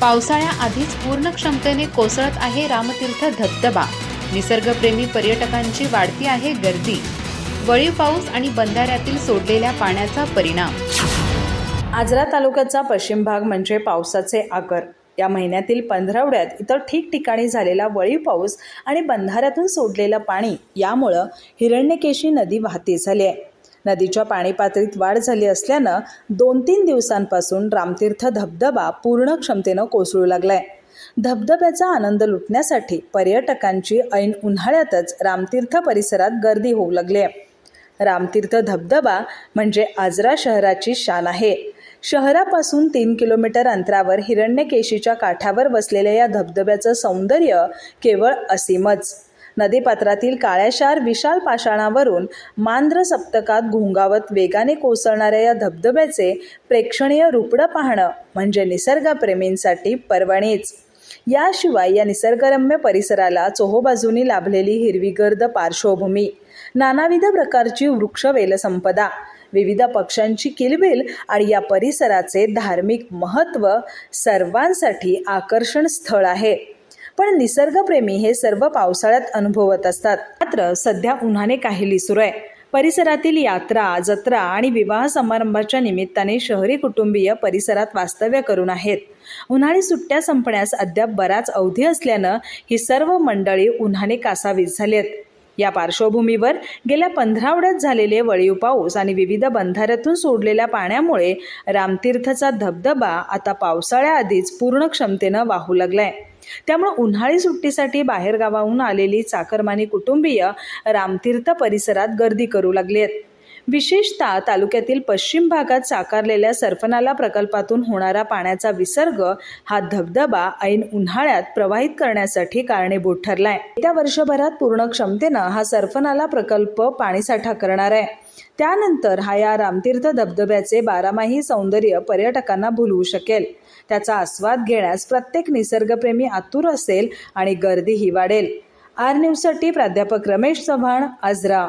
पावसाळ्याआधीच पूर्ण क्षमतेने कोसळत आहे रामतीर्थ धबधबा. निसर्गप्रेमी पर्यटकांची वाढती आहे गर्दी. वळीव पाऊस आणि बंधाऱ्यातील सोडलेल्या पाण्याचा परिणाम. आजरा तालुक्याचा पश्चिम भाग म्हणजे पावसाचे आगर. या महिन्यातील पंधरावड्यात इतर ठिकठिकाणी झालेला वळीव पाऊस आणि बंधाऱ्यातून सोडलेलं पाणी यामुळं हिरण्यकेशी नदी वाहती झाली आहे. नदीच्या पाणी पातळीत वाढ झाली असल्यानं दोन तीन दिवसांपासून रामतीर्थ धबधबा पूर्ण क्षमतेनं कोसळू लागलाय. धबधब्याचा आनंद लुटण्यासाठी पर्यटकांची ऐन उन्हाळ्यातच रामतीर्थ परिसरात गर्दी होऊ लागली आहे रामतीर्थ धबधबा म्हणजे आजरा शहराची शान आहे. शहरापासून तीन किलोमीटर अंतरावर हिरण्यकेशीच्या काठावर बसलेल्या या धबधब्याचं सौंदर्य केवळ असीमच. नदीपात्रातील काळ्याशार विशाल पाषाणावरून मांद्र सप्तकात घोंगावत वेगाने कोसळणाऱ्या या धबधब्याचे प्रेक्षणीय रूपडं पाहणं म्हणजे निसर्गप्रेमींसाठी पर्वणीच. याशिवाय या निसर्गरम्य परिसराला चोहोबाजूनी लाभलेली हिरवीगर्द पार्श्वभूमी नानाविध प्रकारची वृक्षवेलसंपदा विविध पक्ष्यांची किलबिल आणि या परिसराचे धार्मिक महत्त्व सर्वांसाठी आकर्षण स्थळ आहे. पण निसर्गप्रेमी हे सर्व पावसाळ्यात अनुभवत असतात. मात्र सध्या उन्हाने काही सुरू आहे. परिसरातील यात्रा जत्रा आणि विवाह समारंभाच्या निमित्ताने शहरी कुटुंबीय परिसरात वास्तव्य करून आहेत. उन्हाळी सुट्ट्या संपण्यास अद्याप बराच अवधी असल्यानं ही सर्व मंडळी उन्हाने कासावीस झाली आहेत या पार्श्वभूमीवर गेल्या पंधरावड्यात झालेले वळीव पाऊस आणि विविध बंधाऱ्यातून सोडलेल्या पाण्यामुळे रामतीर्थचा धबधबा आता पावसाळ्याआधीच पूर्ण क्षमतेनं वाहू लागलाय. त्यामुळे उन्हाळी सुट्टीसाठी बाहेरगावाहून आलेली चाकरमानी कुटुंबीय रामतीर्थ परिसरात गर्दी करू लागली आहेत. विशेषतः तालुक्यातील पश्चिम भागात साकारलेल्या सर्फनाला प्रकल्पातून होणारा पाण्याचा विसर्ग हा धबधबा ऐन उन्हाळ्यात प्रवाहित करण्यासाठी कारणीभूत ठरलाय. येत्या वर्षभरात पूर्ण क्षमतेनं हा सर्फनाला प्रकल्प पाणीसाठा करणार आहे. त्यानंतर हा या रामतीर्थ धबधब्याचे बारामाही सौंदर्य पर्यटकांना भुलवू शकेल. त्याचा आस्वाद घेण्यास प्रत्येक निसर्गप्रेमी आतुर असेल आणि गर्दीही वाढेल. आर न्यूजसाठी प्राध्यापक रमेश चव्हाण आजरा.